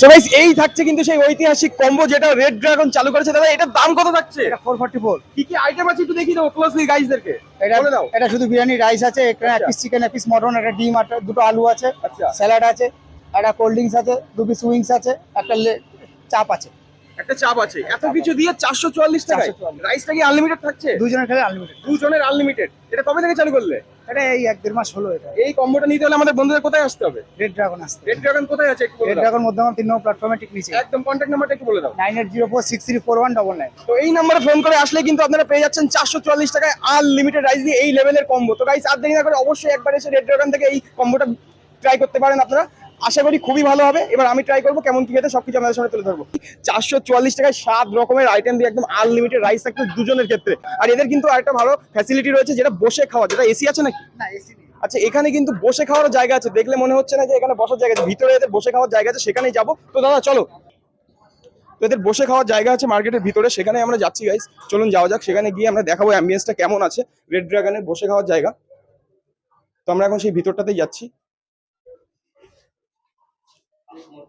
So guys এই থাকছে কিন্তু সেই ঐতিহাসিক কম্বো যেটা রেড ড্রাগন চালু করেছে। দাদা এটার দাম কত থাকছে? এটা ফোর ফর্টি ফোর কি কি আইটেম আছে একটু দেখিয়ে দাও ক্লোজলি গাইসদেরকে এটা বলে দাও। এটা শুধু বিরিয়ানি রাইস আছে একটা আচ্ছা। পিস চিকেন এক পিস মটন একটা ডিম একটা দুটো আলু আছে আচ্ছা। স্যালাড আছে একটা কোল্ড ড্রিঙ্কস আছে দু পিস উইংস আছে একটা চাপ আছে। একটা চাপ আছে। এত কিছু দিয়ে চারশো চুয়াল্লিশ টাকায় 444 রাইসটা কি আনলিমিটেড থাকছে? দুজনের খেলে আনলিমিটেড দুজনের আনলিমিটেড এটা কবে থেকে চালু করলে? এটা এই এক দেড় মাস হলো এটা। এই কম্বোটা নিতে হলে আমাদের বন্ধুদের কোথায় আসতে হবে? রেড ড্রাগন আসছে রেড ড্রাগন কোথায় আছে একটু রেড ড্রাগন মধ্যম তিন নম্বর প্ল্যাটফর্মে ঠিক নিচে। একদম কন্ট্যাক্ট নাম্বারটা একটু বলে দাও। Nine eight zero four six three four one double nine. তো এই নাম্বারে ফোন করে আসলে কিন্তু আপনারা পেয়ে যাচ্ছেন চারশো চুয়াল্লিশ টাকায় আনলিমিটেড রাইস দিয়ে এই লেভেলের কম্বো তো গাইস আর দেরি না করে অবশ্যই একবার এসে রেড ড্রাগন থেকে এই কম্বোটা ট্রাই করতে পারেন আপনারা। আশা করি খুবই ভালো হবে। এবার আমি ট্রাই করব কেমন কি খেতে সবকিছু আমাদের সামনে তুলে ধরবো। চারশো চুয়াল্লিশ টাকায় সাত রকমের আইটেম দিয়ে একদম আনলিমিটেড রাইস থাকছে দুজনের ক্ষেত্রে। আর এদের কিন্তু আরেকটা ভালো ফ্যাসিলিটি রয়েছে যেটা বসে খাওয়া যেটা এসি আছে নাকি? না এসি আচ্ছা এখানে কিন্তু বসে খাওয়ার জায়গা আছে। দেখলে মনে হচ্ছে না যে এখানে বসার জায়গা আছে ভিতরে এদের বসে খাওয়ার জায়গা আছে সেখানেই যাব। তো দাদা চলো। তো এদের বসে খাওয়ার জায়গা আছে মার্কেটের ভিতরে সেখানে আমরা যাচ্ছি গাইস চলুন যাওয়া যাক। সেখানে গিয়ে আমরা দেখাবো অ্যাম্বিয়েন্সটা কেমন আছে। রেড ড্রাগনের বসে খাওয়ার জায়গা। তো আমরা এখন সেই ভিতরটাতেই যাচ্ছি।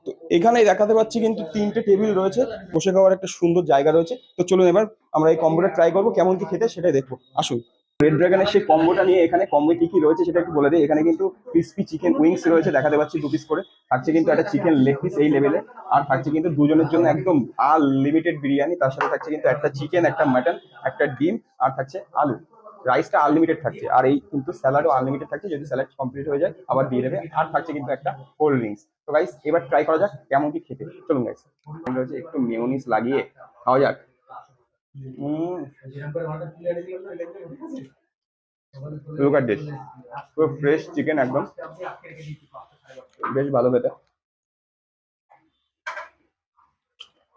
তো এখানে দেখাতে পাচ্ছি কিন্তু তিনটে টেবিল রয়েছে, বসে খাওয়ার একটা সুন্দর জায়গা রয়েছে। তো চলুন এবার আমরা এই কম্বোটা ট্রাই করব, কেমন কি খেতে সেটাই দেখব। আসুন। রেড ড্রাগনের সেই কম্বোটা নিয়ে এখানে কম্বো কি কি রয়েছে সেটা একটু বলে দিই। এখানে কিন্তু ক্রিসপি চিকেন উইংস রয়েছে, দেখাতে পাচ্ছি দু পিস করে। থাকছে কিন্তু একটা চিকেন লেগ পিস এই লেভেলে আর থাকছে কিন্তু দুজনের জন্য একদম আনলিমিটেড বিরিয়ানি, তার সাথে থাকছে কিন্তু একটা চিকেন একটা মাটন একটা ডিম, আর থাকছে আলু। রাইসটা আনলিমিটেড থাকছে। আর এই কিন্তু স্যালাডও আনলিমিটেড থাকছে, যদি স্যালাড কমপ্লিট হয়ে যায়, আবার দিয়ে দেবে। আর থাকছে কিন্তু একটা কোল্ড ড্রিঙ্কস তো গাইস এবার ট্রাই করা যাক কেমন কি খেতে। চলুন গাইস রয়েছে একটু মেয়োনিজ লাগিয়ে খাওয়া যাক। লুক অ্যাট দিস পুরো ফ্রেশ চিকেন একদম। বেশ ভালো খেতে।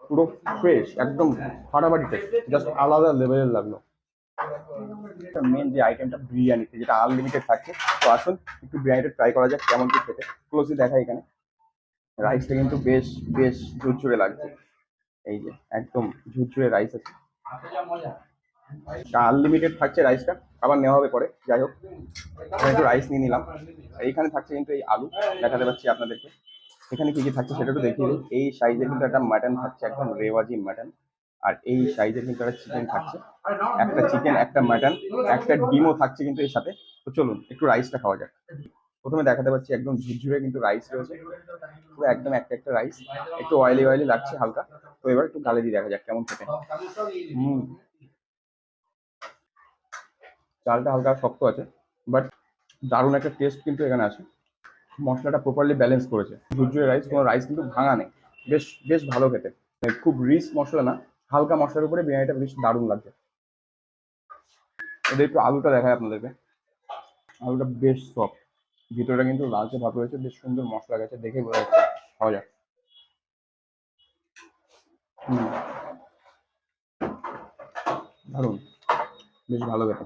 পুরো ফ্রেশ একদম ফাটাফাটি জাস্ট আলাদা লেভেলের লাগল। মেন যে আইটেমটা বিরিয়ানিতে, যেটা আনলিমিটেড থাকছে তো আসুন, একটু বিরিয়ানিটা ট্রাই করা যাক, কেমন কি খেতে। ক্লোজলি দেখা এখানে। রাইসটা কিন্তু বেশ বেশ ঝুরঝুরে লাগছে। এই যে, একদম ঝুরঝুরে রাইস আছে। আনলিমিটেড থাকছে রাইসটা আবার নেওয়া হবে পরে। যাই হোক একটু রাইস নিয়ে নিলাম। এইখানে থাকছে কিন্তু এই আলু। দেখাতে পাচ্ছি আপনাদেরকে। এখানে কি কি থাকছে সেটা একটু দেখিয়ে দিই। এই সাইজের কিন্তু একটা মাটন থাকছে, একদম রেওয়াজি মাটন আর এই সাইজের কিন্তু একটা চিকেন থাকছে। একটা চিকেন একটা মাটন একটা ডিমও থাকছে কিন্তু এর সাথে। তো চলুন, একটু রাইসটা খাওয়া যাক। প্রথমে দেখাতে পাচ্ছি একদম ঝুরঝুরে কিন্তু রাইস রয়েছে। পুরো একদম একটা একটা রাইস একটু অয়েলি অয়েলি লাগছে হালকা। তো এবার একটু গালে দিয়ে দেখা যাক কেমন খেতে। হুম। চালটা হালকা শক্ত আছে বাট দারুণ একটা টেস্ট কিন্তু এখানে আছে। মশলাটা প্রপারলি ব্যালেন্স করেছে। ঝুরঝুরে রাইস কোনো রাইস কিন্তু ভাঙা নেই। বেশ বেশ ভালো খেতে। মানে খুব রিচ মশলা না। হালকা মশলার উপরে বিরিয়ানিটা বেশ দারুণ লাগছে। এদের একটু আলুটা দেখায় আপনাদেরকে। আলুটা বেশ সফট ভিতরটা কিন্তু লালচে ভাব রয়েছে, বেশ সুন্দর মশলা গেছে, দেখে বোঝা যাচ্ছে। খাওয়া যাক। দারুণ। বেশ ভালো খেতে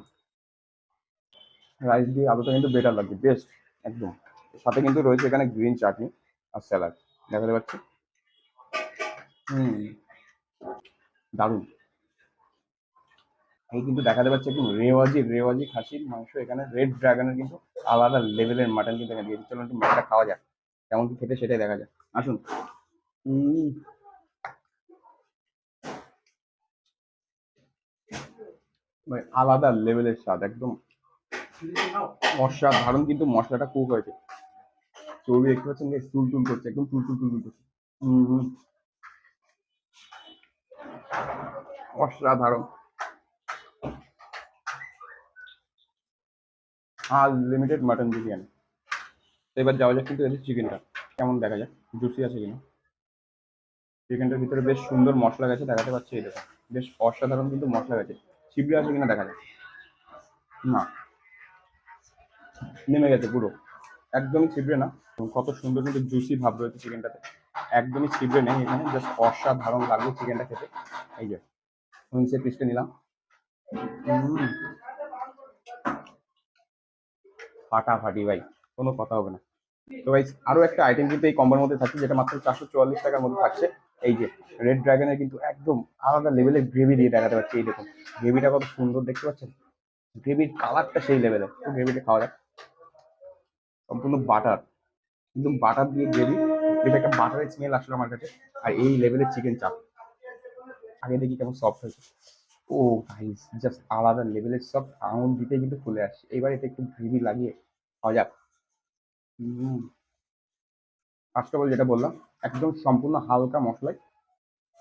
রাইস দিয়ে আলুটা কিন্তু বেটার লাগছে বেস্ট একদম। সাথে কিন্তু রয়েছে এখানে গ্রিন চাটনি আর স্যালাড দেখাতে পাচ্ছি? হুম। দারুণ। এই কিন্তু দেখাতে পাচ্ছি একদম রেওয়াজি রেওয়াজি খাসির মাংস। এখানে রেড ড্রাগনের কিন্তু আলাদা লেভেলের মাটন কিন্তু এখানে দিয়েছে চলুন মাটনটা খাওয়া যাক। কেমন কি খেতে সেটাই দেখা যাক। আসুন। আলাদা লেভেলের স্বাদ, একদম অসাধারণ কিন্তু মশলাটা কুক হয়েছে। চর্বি দেখতে পাচ্ছেন তুল তুল করছে, একদম তুল তুল তুল করছে অসাধারণ। Unlimited mutton biryani. এবার যাওয়া যাক কিন্তু এদের চিকেনটা কেমন দেখা যাক জুসি আছে কিনা? চিকেনটার ভিতরে বেশ সুন্দর মশলা গেছে, দেখাতে পাচ্ছি এটা বেশ অসাধারণ কিন্তু মশলা গেছে। ছিবড়ে আছে কিনা দেখা যাক। না। নেমে গেছে পুরো। একদমই ছিবড়ে না। কত সুন্দর কিন্তু জুসি ভাব রয়েছে চিকেনটাতে একদমই ছিবড়ে নেই এখানে জাস্ট অসাধারণ লাগবে চিকেনটা খেতে। এই যে, উইংসের পিসটা নিলাম। ফাটাফাটি ভাই, কোনো কথা হবে না। তো ভাই, আরও একটা আইটেম কিন্তু এই কম্বার মধ্যে থাকছে, যেটা মাত্র চারশো চুয়াল্লিশ টাকার মধ্যে থাকছে। এই যে রেড ড্রাগনের কিন্তু একদম আলাদা লেভেলের গ্রেভি দিয়ে দেখাতে পারছি, এই দেখুন। গ্রেভিটা কত সুন্দর দেখতে পাচ্ছেন? গ্রেভির কালারটা সেই লেভেলের তো গ্রেভিটা খাওয়া যাক। সম্পূর্ণ বাটার কিন্তু বাটার দিয়ে গ্রেভি এটা একটা বাটারের স্মেল আসলো আমার কাছে, আর এই লেভেলের চিকেন চাপ আগে দেখি কেমন সফট হয়েছে। ও গাইস জাস্ট আলাদা লেভেলের সফট আঙুল দিতে কিন্তু ফুলে আসছে এবার এটা একটু গ্রেভি লাগিয়ে খাওয়া যাক। ফার্স্ট অফ অল যেটা বললাম, একদম সম্পূর্ণ হালকা মশলায়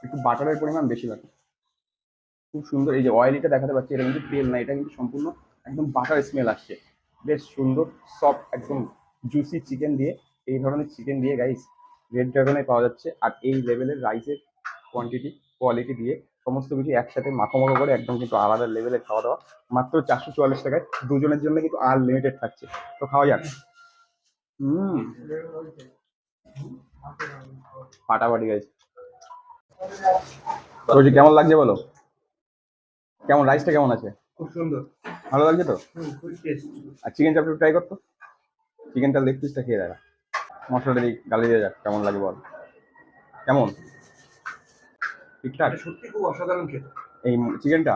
একটু বাটারের পরিমাণ বেশি লাগে খুব সুন্দর, এই যে অয়েলিটা দেখাতে পাচ্ছি, এটা কিন্তু তেল না, এটা কিন্তু সম্পূর্ণ একদম বাটার স্মেল আসছে। বেশ সুন্দর সফট একদম জুসি চিকেন দিয়ে, এই ধরনের চিকেন দিয়ে গাইস রেড ড্রাগনে পাওয়া যাচ্ছে। আর এই লেভেলের রাইসের কোয়ান্টিটি কোয়ালিটি দিয়ে সমস্ত কিছু একসাথে মাখো করে একদম কিন্তু আলাদা লেভেলের খাওয়া দাওয়া। মাত্র চারশো চুয়াল্লিশ টাকায় দুজনের জন্য কিন্তু আনলিমিটেড থাকছে। তো খাওয়া যাক। হুম। ফাটাফাটি গাইস রোজি কেমন লাগছে বলো? কেমন রাইসটা কেমন আছে? খুব সুন্দর। ভালো লাগছে তো? আর চিকেন চাপটা ট্রাই করতো? চিকেনটা লেগ পিসটা খেয়ে দেখা। মশলাটা দিয়ে গালি দিয়ে যাক কেমন লাগে বল? কেমন? ঠিকঠাক? সত্যি খুব অসাধারণ খেতে। এই চিকেনটা?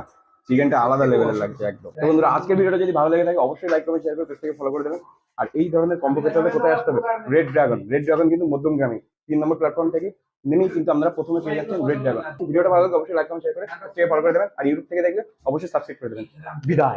চিকেনটা আলাদা লেভেলের লাগছে একদম। তো বন্ধুরা আজকের ভিডিওটা যদি ভালো লেগে থাকে অবশ্যই লাইক করবেন শেয়ার করে পেজ ফলো করে দেবেন। আর এই ধরনের কম্বো পেতে হলে কোথায় আসতে হবে? রেড ড্রাগন রেড ড্রাগন কিন্তু মধ্যম গ্রামে তিন নম্বর প্ল্যাটফর্ম থেকে নেমেই কিন্তু আমরা প্রথমে পেয়ে যাচ্ছেন রেড ড্রাগন ভিডিওটা ভালো লাগে অবশ্যই লাইক করবেন শেয়ার করে ফলো করে দেবেন। আর ইউটিউব থেকে দেখলে অবশ্যই সাবস্ক্রাইব করে দেবেন। বিদায়।